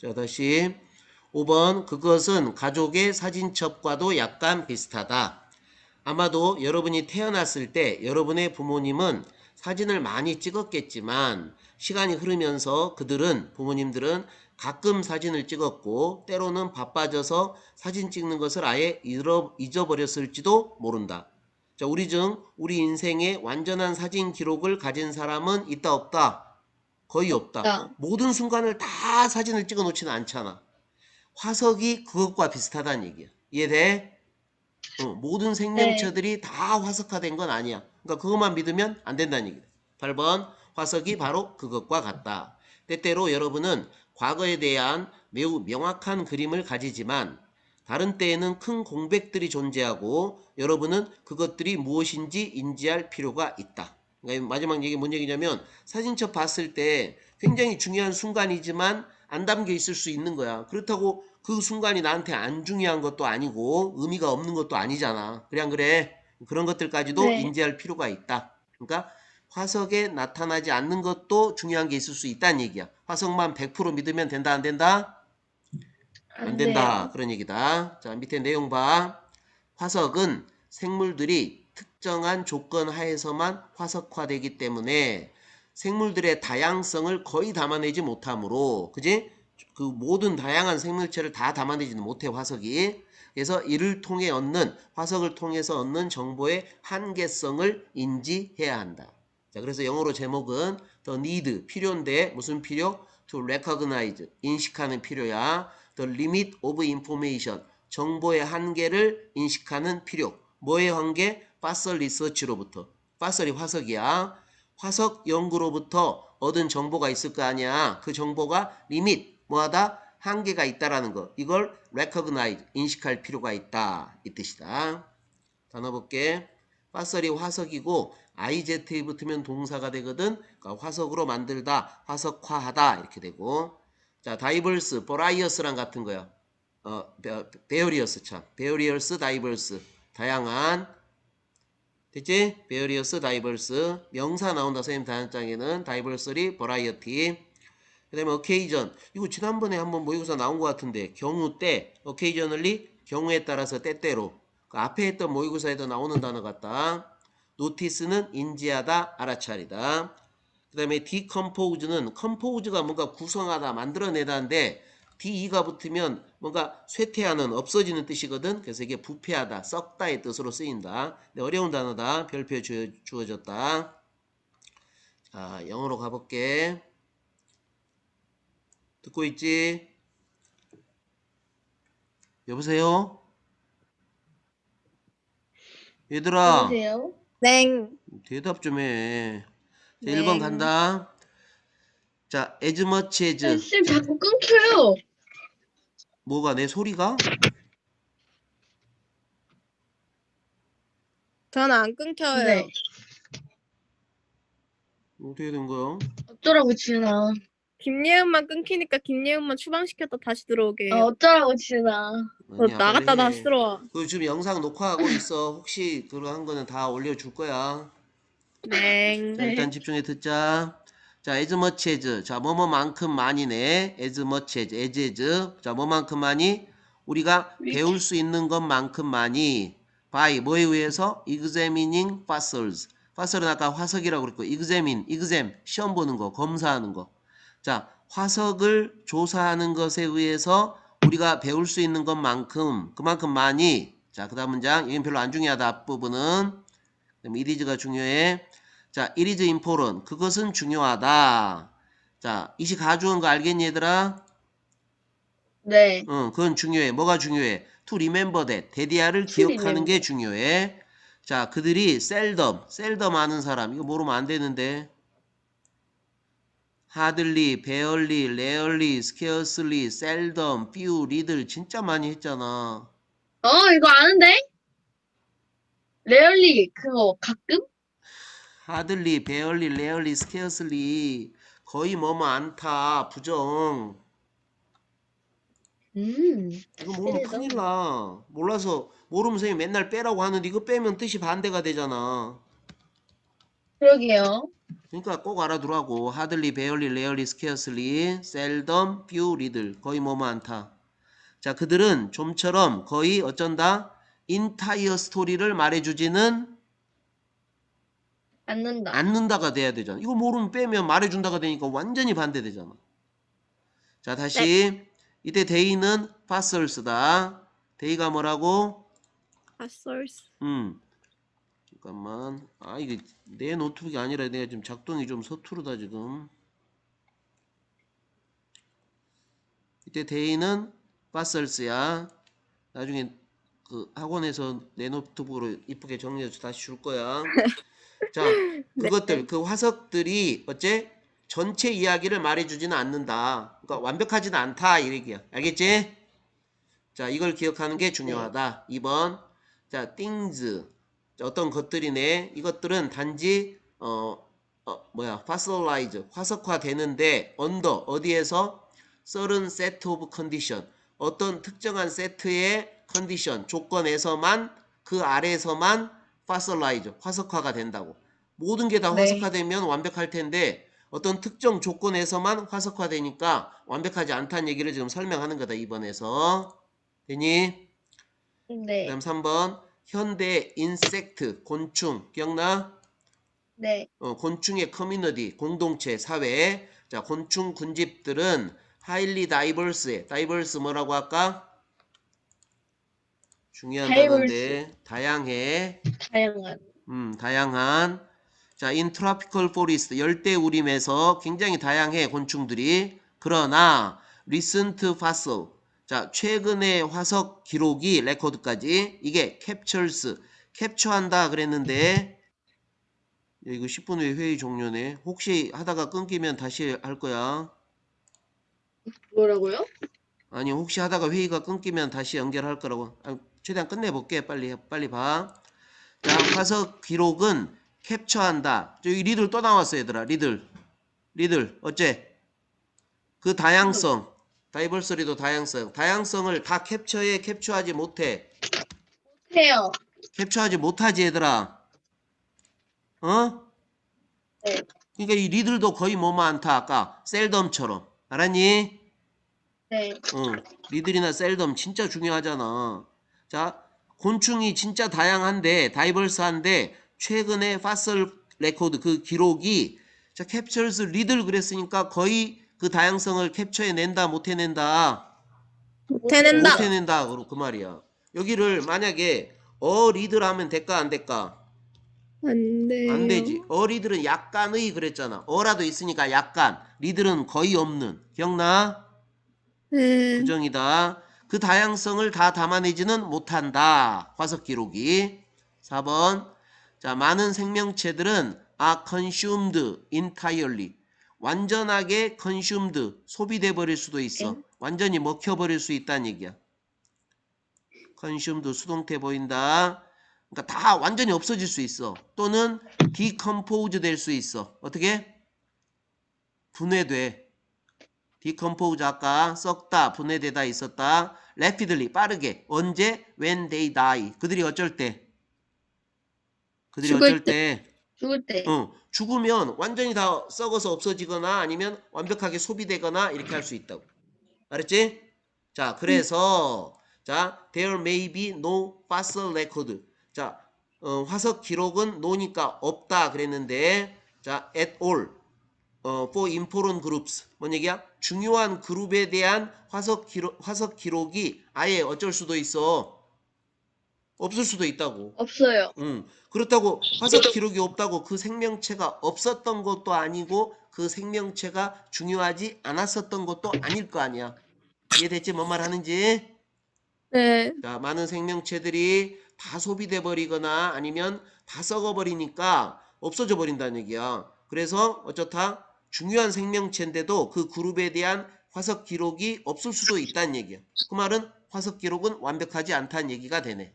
자, 다시 5번 그것은 가족의 사진첩과도 약간 비슷하다. 아마도 여러분이 태어났을 때 여러분의 부모님은 사진을 많이 찍었겠지만 시간이 흐르면서 그들은 부모님들은 가끔 사진을 찍었고 때로는 바빠져서 사진 찍는 것을 아예 잊어버렸을지도 모른다. 자, 우리 중 우리 인생의 완전한 사진 기록을 가진 사람은 있다 없다? 거의 없다. 없다. 모든 순간을 다 사진을 찍어 놓지는 않잖아. 화석이 그것과 비슷하다는 얘기야. 이해돼? 어, 모든 생명체들이 다 화석화된 건 아니야. 그러니까 그것만 믿으면 안 된다는 얘기다. 8번 화석이 바로 그것과 같다. 때때로 여러분은 과거에 대한 매우 명확한 그림을 가지지만 다른 때에는 큰 공백들이 존재하고 여러분은 그것들이 무엇인지 인지할 필요가 있다. 그러니까 마지막 얘기 뭔 얘기냐면 사진첩 봤을 때 굉장히 중요한 순간이지만 안 담겨 있을 수 있는 거야. 그렇다고 그 순간이 나한테 안 중요한 것도 아니고 의미가 없는 것도 아니잖아. 그래 안 그래? 그런 것들까지도 네. 인지할 필요가 있다. 그러니까 화석에 나타나지 않는 것도 중요한 게 있을 수 있다는 얘기야. 화석만 100% 믿으면 된다 안 된다? 안 된다. 그런 얘기다. 자, 밑에 내용 봐. 화석은 생물들이 특정한 조건 하에서만 화석화되기 때문에 생물들의 다양성을 거의 담아내지 못하므로, 그지? 그 모든 다양한 생물체를 다 담아내지는 못해, 화석이. 그래서 이를 통해 얻는, 화석을 통해서 얻는 정보의 한계성을 인지해야 한다. 자, 그래서 영어로 제목은 the need, 필요인데, 무슨 필요? to recognize, 인식하는 필요야. the limit of information, 정보의 한계를 인식하는 필요. 뭐의 한계? 파설 리서치로부터. 파설이 화석이야. 화석 연구로부터 얻은 정보가 있을 거 아니야. 그 정보가 리밋, 뭐하다? 한계가 있다라는 거. 이걸 recognize, 인식할 필요가 있다. 이 뜻이다. 단어 볼게. 파설이 화석이고 IZ에 붙으면 동사가 되거든. 그러니까 화석으로 만들다, 화석화하다 이렇게 되고. 자, 다이버스, 버라이어스랑 같은 거야. 어, 베어리어스 참. 베어리어스, 다이버스. 다양한. 됐지? 베어리어스, 다이버스. 명사 나온다, 선생님 단장에는. 다이버스리, 버라이어티. 그 다음에 occasion. 이거 지난번에 한번 모의고사 나온 것 같은데. 경우 때. occasionally, 경우에 따라서 때때로. 그 앞에 했던 모의고사에도 나오는 단어 같다. 노티스는 인지하다, 알아차리다. 그 다음에 decompose는 compose가 뭔가 구성하다, 만들어내다인데 de가 붙으면 뭔가 쇠퇴하는, 없어지는 뜻이거든. 그래서 이게 부패하다, 썩다의 뜻으로 쓰인다. 근데 어려운 단어다. 별표 주어, 주어졌다. 자, 영어로 가볼게. 듣고 있지? 여보세요? 얘들아. 여보세요? 네. 대답 좀 해. 자, 네. 1번 간다. 자, as much as. 아, 쌤 자꾸 끊겨요. 뭐가 내 소리가? 저는 안 끊겨요. 네. 어떻게 된 거야? 어쩌라고 지은아. 김예은만 끊기니까 김예은만 추방시켰다 다시 들어오게. 아, 어쩌라고 지은아. 어, 아니야, 나갔다 빨리 해. 다시 들어와. 그 지금 영상 녹화하고 있어. 혹시 그런 거는 다 올려줄 거야. 네. 자, 일단 집중해 듣자. 자, as much as. 자, 뭐뭐만큼 많이네. as much as, as as. 자, 뭐만큼 많이? 우리가 배울 수 있는 것만큼 많이. by 뭐에 의해서? examining fossils. fossil은 아까 화석이라고 그랬고, examine, exam 시험 보는 거, 검사하는 거. 자, 화석을 조사하는 것에 의해서 우리가 배울 수 있는 것만큼 그만큼 많이. 자, 그 다음 문장 이건 별로 안 중요하다 앞부분은. 그럼 it is가 중요해. 자, it is important. 그것은 중요하다. 자, 이시 가주은 거 알겠니 얘들아? 네. 응, 그건 중요해. 뭐가 중요해? To remember that. 데디아를 기억하는 remember. 게 중요해. 자, 그들이 seldom, seldom 아는 사람. 이거 모르면 안 되는데. hardly, barely, rarely, scarcely, seldom, few, little 진짜 많이 했잖아. 어, 이거 아는데? 레얼리 그거 가끔? Hardly, barely, rarely, scarcely 거의 뭐뭐 않다. 부정. 음. 이거 모르면 그래도. 큰일 나. 몰라서 모르면 선생님 맨날 빼라고 하는데 이거 빼면 뜻이 반대가 되잖아. 그러게요. 그러니까 꼭 알아두라고. 하들리, 베얼리, 레얼리, 스케어슬리, 셀덤, 퓨, 리들. 거의 뭐뭐 않다. 자, 그들은 좀처럼 거의 어쩐다? 인타이어 스토리를 말해주지는 않는다. 않는다가 돼야 되잖아. 이거 모르면 빼면 말해준다가 되니까 완전히 반대되잖아. 자, 다시. 이때 데이는 파설스다. 데이가 뭐라고? 아썰스. 음. 잠깐만. 아, 이게 내 노트북이 아니라 내가 지금 작동이 좀 서투르다, 지금. 이때 데이는 파설스야. 나중에 그 학원에서 내 노트북으로 이쁘게 정리해서 다시 줄 거야. 자, 그것들, 그 화석들이 어째? 전체 이야기를 말해주지는 않는다. 그러니까 완벽하지는 않다, 이 얘기야. 알겠지? 자, 이걸 기억하는 게 중요하다. 2번. 자, things. 자, 어떤 것들이네. 이것들은 단지 어, 어 뭐야, fossilize, 화석화 되는데 언더 어디에서 certain set of condition. 어떤 특정한 세트의 컨디션, 조건에서만 그 아래에서만 fossilize, 화석화가 된다고. 모든 게다 네. 화석화되면 완벽할 텐데 어떤 특정 조건에서만 화석화되니까 완벽하지 않다는 얘기를 지금 설명하는 거다 이번에서 되니? 네. 그다음 3번 현대 인섹트 곤충 기억나? 네. 어, 곤충의 커뮤니티 공동체 사회 자 곤충 군집들은 highly diverse해 diverse 뭐라고 할까? 중요한 단어인데 다양해 다양한. 음, 다양한. 자, in tropical forest, 열대 우림에서 굉장히 다양해, 곤충들이. 그러나, recent fossil. 자, 최근의 화석 기록이, 레코드까지. 이게 captures, 캡처한다 그랬는데, 야, 이거 10분 후에 회의 종료네. 혹시 하다가 끊기면 다시 할 거야. 뭐라고요? 아니 혹시 하다가 회의가 끊기면 다시 연결할 거라고 아, 최대한 끝내볼게 빨리 빨리 봐. 자 화석 기록은 캡처한다. 저기 리들 또 나왔어 얘들아 리들 리들 어째 그 다양성 다이버서리도 다양성 다양성을 다 캡처해 캡처하지 못해 해요. 캡처하지 못하지 얘들아 어? 네. 그러니까 이 리들도 거의 뭐만 않다 아까 셀덤처럼 알았니? 네. 응, 리들이나 셀덤 진짜 중요하잖아. 자, 곤충이 진짜 다양한데, 다이버스한데, 최근에 파설 레코드 그 기록이, 자, 캡처스 리들 그랬으니까 거의 그 다양성을 캡처해낸다, 못해낸다? 못해낸다. 못해낸다. 그, 그 말이야. 여기를 만약에 어 리들 하면 될까, 안 될까? 안 돼요. 안 되지. 어 리들은 약간의 그랬잖아. 어라도 있으니까 약간. 리들은 거의 없는. 기억나? 네. 부정이다. 그 다양성을 다 담아내지는 못한다. 화석 기록이. 4번. 자, 많은 생명체들은 are consumed entirely. 완전하게 consumed, 소비돼 버릴 수도 있어. 엥? 완전히 먹혀 버릴 수 있다는 얘기야. consumed 수동태 보인다. 그러니까 다 완전히 없어질 수 있어. 또는 decompose 될 수 있어. 어떻게? 분해돼. Decompose 아까 썩다, 분해되다 있었다. rapidly 빠르게. 언제? when they die. 그들이 어쩔 때? 그들이 어쩔 때? 죽을 때. 응, 죽으면 완전히 다 썩어서 없어지거나 아니면 완벽하게 소비되거나 이렇게 할 수 있다고. 알았지? 자, 그래서 자, there may be no fossil record. 자, 어, 화석 기록은 노니까 없다 그랬는데 자, at all. 어, for important groups. 뭔 얘기야? 중요한 그룹에 대한 화석 기록, 화석 기록이 아예 어쩔 수도 있어. 없을 수도 있다고. 없어요. 응. 그렇다고 화석 기록이 없다고 그 생명체가 없었던 것도 아니고 그 생명체가 중요하지 않았었던 것도 아닐 거 아니야. 이해됐지? 뭔 말 하는지? 네. 자, 많은 생명체들이 다 소비돼 버리거나 아니면 다 썩어 버리니까 없어져 버린다는 얘기야. 그래서 어쩌다 중요한 생명체인데도 그 그룹에 대한 화석 기록이 없을 수도 있다는 얘기야. 그 말은 화석 기록은 완벽하지 않다는 얘기가 되네.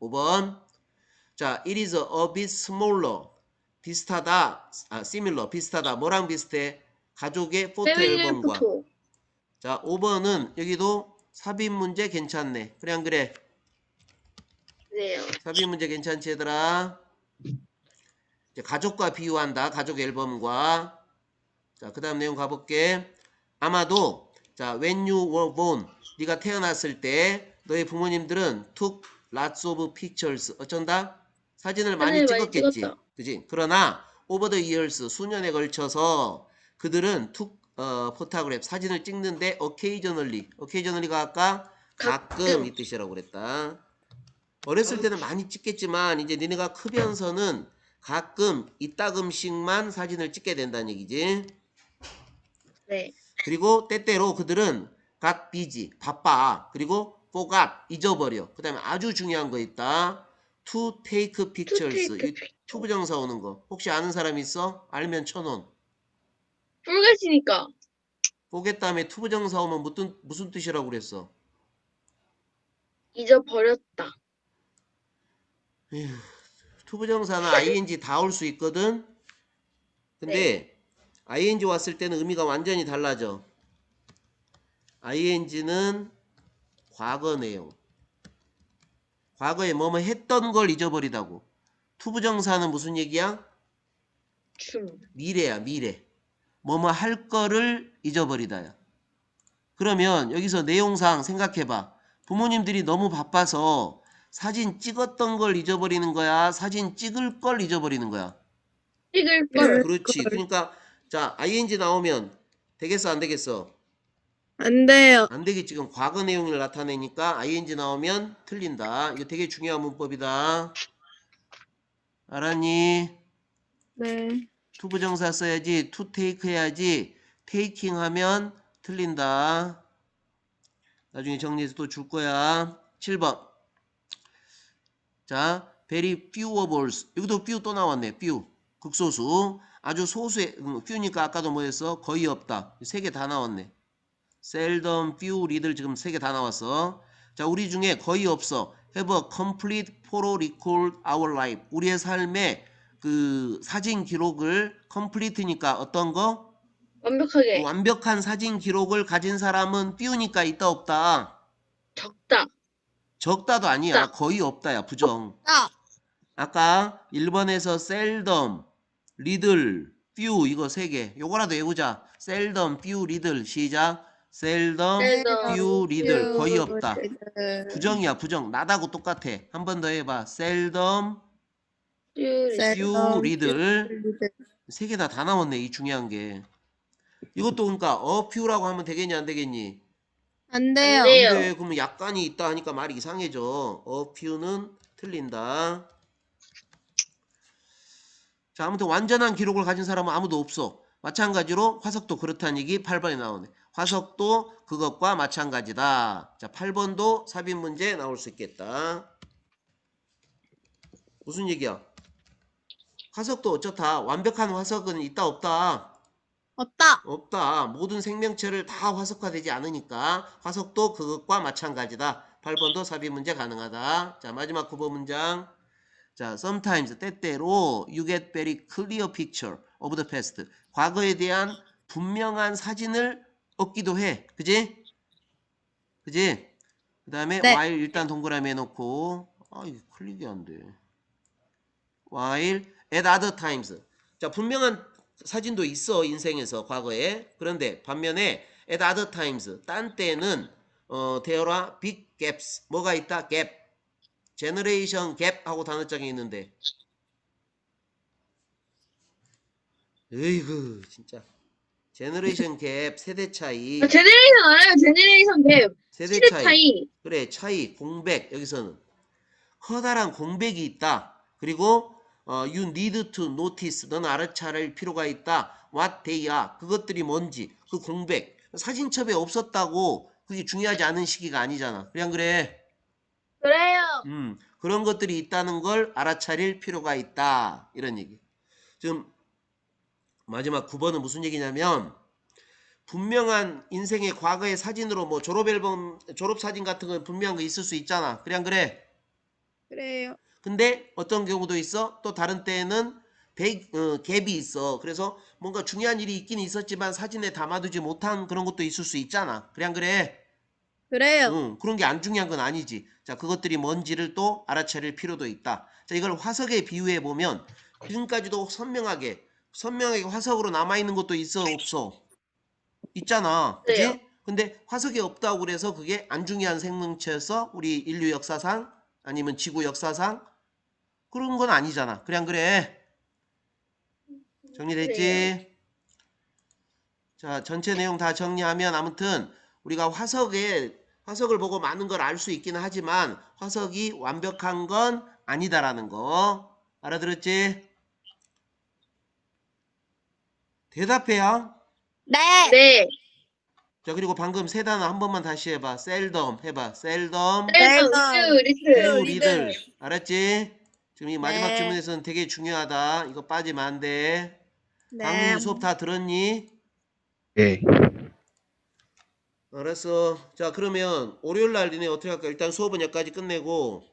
5번. 자, it is a bit smaller. 비슷하다. 아, similar. 비슷하다. 뭐랑 비슷해? 가족의 포토 앨범과. 포토. 자, 5번은 여기도 삽입 문제 괜찮네. 그래 안 그래? 네요. 삽입 문제 괜찮지 얘들아? 이제 가족과 비유한다. 가족 앨범과. 자, 그 다음 내용 가볼게. 아마도, 자, when you were born, 네가 태어났을 때 너의 부모님들은 took lots of pictures. 어쩐다? 사진을 많이 찍었겠지. 그지? 그러나 over the years, 수년에 걸쳐서 그들은 took 어, 포토그래프 사진을 찍는데 occasionally, occasionally가 아까 가끔 가끔. 이 뜻이라고 그랬다. 어렸을 때는 많이 찍겠지만 이제 니네가 크면서는 가끔 이따금씩만 사진을 찍게 된다는 얘기지. 네. 그리고 때때로 그들은 got busy 바빠. 그리고 forgot 잊어버려. 그 다음에 아주 중요한 거 있다. to take pictures. To take 이 투부정사 오는 거. 혹시 아는 사람 있어? 알면 쳐놓은. 뿔가시니까. forget 다음에 투부정사 오면 무슨 무슨 뜻이라고 그랬어? 잊어버렸다. 투부정사는 ing 다 올 수 있거든. 근데 ing 왔을 때는 의미가 완전히 달라져. ing는 과거 내용. 과거에 뭐뭐 했던 걸 잊어버리다고. 투부정사는 무슨 얘기야? 춤. 미래야, 미래. 뭐뭐 할 거를 잊어버리다야. 그러면 여기서 내용상 생각해봐. 부모님들이 너무 바빠서 사진 찍었던 걸 잊어버리는 거야? 사진 찍을 걸 잊어버리는 거야? 찍을 걸. 그렇지. 그러니까 자, ing 나오면 되겠어, 안 되겠어? 안 돼요. 안 되겠지. 지금 과거 내용을 나타내니까 ing 나오면 틀린다. 이거 되게 중요한 문법이다. 알았니? 네. 투부정사 써야지. to take 해야지. taking 하면 틀린다. 나중에 정리해서 또 줄 거야. 7번. 자, very few of us. 여기도 few 또 나왔네. few. 극소수. 아주 소수의, 음, few니까 아까도 뭐였어? 거의 없다. 세 개 다 나왔네. seldom, few, little 지금 세 개 다 나왔어. 자, 우리 중에 거의 없어. have a complete photo record our life. 우리의 삶의 그 사진 기록을 complete니까 어떤 거? 완벽하게. 완벽한 사진 기록을 가진 사람은 few니까 있다 없다. 적다. 적다도 아니야. 없다. 거의 없다야. 부정. 아, 아까 1번에서 seldom, little, few 이거 세 개. 요거라도 외우자. seldom, few, little 시작. seldom, seldom, few, little 거의 없다. 네. 부정이야. 부정. 나다고 똑같아. 한 번 더 해봐. seldom, 쭈리. few, little 세 개 다 다 나왔네. 이 중요한 게. 이것도 그러니까 few라고 하면 되겠니 안 되겠니? 안 돼요. 안. 근데 그러면 약간이 있다 하니까 말이 이상해져. few는 틀린다. 자, 아무튼 완전한 기록을 가진 사람은 아무도 없어. 마찬가지로 화석도 그렇다는 얘기 8번에 나오네. 화석도 그것과 마찬가지다. 자, 8번도 삽입 문제 나올 수 있겠다. 무슨 얘기야? 화석도 어쩌다. 완벽한 화석은 있다 없다. 없다. 없다. 모든 생명체를 다 화석화되지 않으니까 화석도 그것과 마찬가지다. 8번도 삽입 문제 가능하다. 자, 마지막 9번 문장. 자, sometimes 때때로 you get very clear picture of the past. 과거에 대한 분명한 사진을 얻기도 해. 그지? 그지? 그 다음에 네. while 일단 동그라미 해놓고 아, 이게 클릭이 안 돼. while at other times. 자, 분명한 사진도 있어 인생에서 과거에 그런데 반면에 at other times 딴 때는 어 대어라 big gaps 뭐가 있다 gap generation gap 하고 단어장에 있는데. 으이구 진짜. Generation gap 세대 차이. 아, 제네레이션 알아요? 제네레이션 갭. 세대 차이. 차이. 그래 차이 공백 여기서는. 커다란 공백이 있다. 그리고 어, you need to notice. 넌 알아차릴 필요가 있다. What they are. 그것들이 뭔지. 그 공백. 사진첩에 없었다고. 그게 중요하지 않은 시기가 아니잖아. 그냥 그래 그래요. 음, 그런 것들이 있다는 걸 알아차릴 필요가 있다. 이런 얘기. 지금 마지막 9번은 무슨 얘기냐면 분명한 인생의 과거의 사진으로 뭐 졸업 앨범 졸업 사진 같은 건 분명한 거 있을 수 있잖아. 그냥 그래? 그래요. 근데 어떤 경우도 있어? 또 다른 때에는 배, 어, 갭이 있어. 그래서 뭔가 중요한 일이 있긴 있었지만 사진에 담아두지 못한 그런 것도 있을 수 있잖아. 그냥 그래 그래요. 응, 그런 게 안 중요한 건 아니지 자 그것들이 뭔지를 또 알아차릴 필요도 있다 자 이걸 화석에 비유해 보면 지금까지도 선명하게 선명하게 화석으로 남아 있는 것도 있어 없어? 있잖아. 그지? 네요. 근데 화석이 없다고 그래서 그게 안 중요한 생명체였어? 우리 인류 역사상 아니면 지구 역사상 그런 건 아니잖아. 안 그래? 정리됐지? 자, 전체 내용 다 정리하면 아무튼 우리가 화석에 화석을 보고 많은 걸 알 수 있기는 하지만 화석이 완벽한 건 아니다라는 거 알아들었지? 대답해요. 네. 네. 자 그리고 방금 세 단어 한 번만 다시 해봐. 셀덤 해봐. 셀덤. 셀덤. 리들 알았지? 지금 이 마지막 네. 질문에서는 되게 중요하다. 이거 빠지면 안 돼. 네. 강민 수업 다 들었니? 네. 알았어. 자 그러면 월요일 날 니네 어떻게 할까? 일단 수업은 여기까지 끝내고